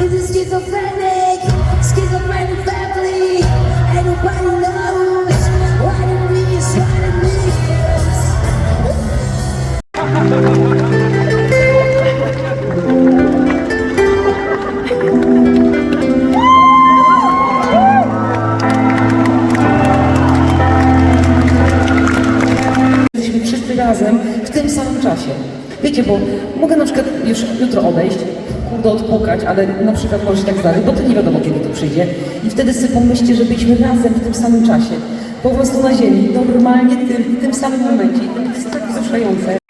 is a schizophrenic, schizophrenic family. Knows means. Jesteśmy wszyscy razem w tym samym czasie. Wiecie, bo mogę na przykład już jutro odejść, kurde odpukać, ale na przykład może się tak zdarzyć, bo to nie wiadomo kiedy to przyjdzie. I wtedy sobie pomyślcie, że byliśmy razem w tym samym czasie. Po prostu na ziemi, normalnie tym, w tym samym momencie. I to jest tak wzruszające.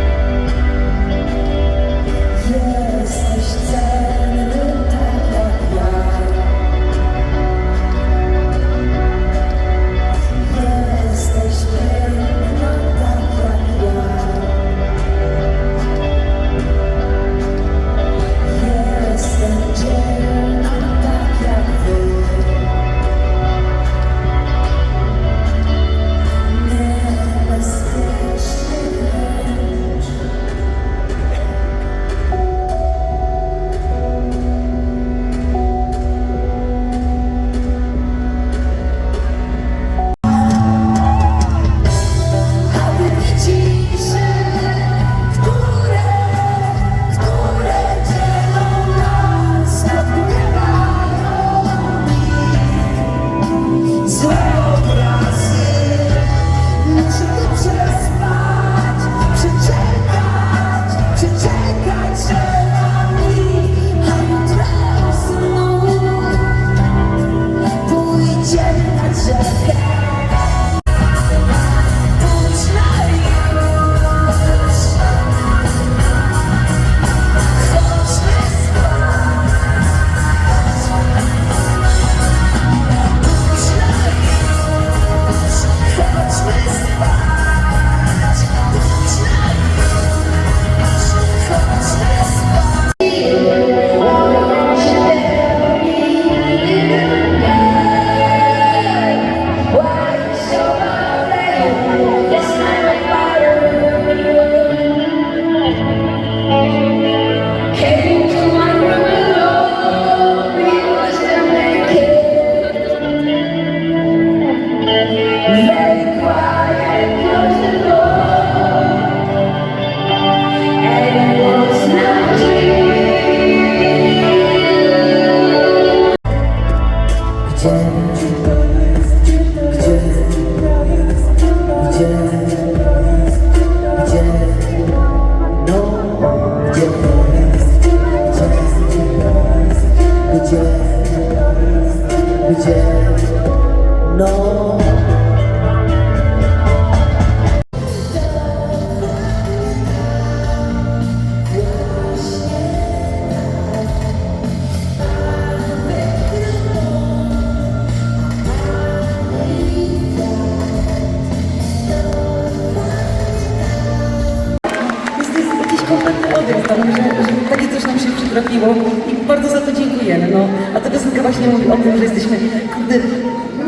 Odjazd, tam, że, że takie coś nam się przytrafiło i bardzo za to dziękujemy. No, a ta piosenka właśnie mówi o tym, że jesteśmy, kurde,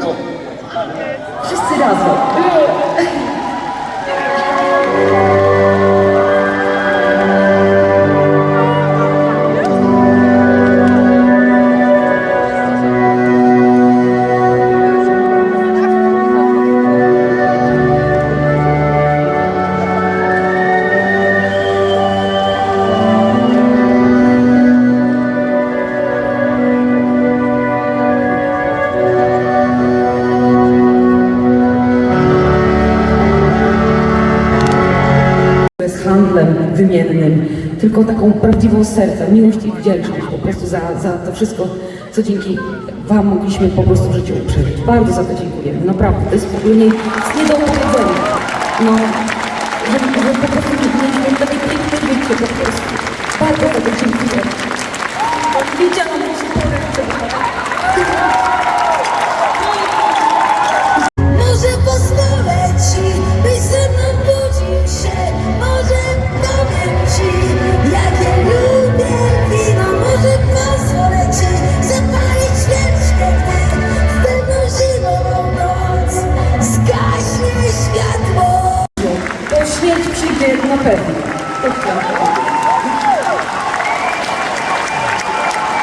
no, wszyscy razem. Jest handlem wymiennym, tylko taką prawdziwą serca, miłość i wdzięczność po prostu za, za to wszystko, co dzięki Wam mogliśmy po prostu w życiu przeżyć. Bardzo za to dziękujemy, naprawdę. To jest w ogóle nie, nie do opowiedzenia. No, że, że po prostu mieliśmy takie piękne życie po prostu. Bardzo za to dziękuję. Wiedziałam, że się poręczę. Perfecto.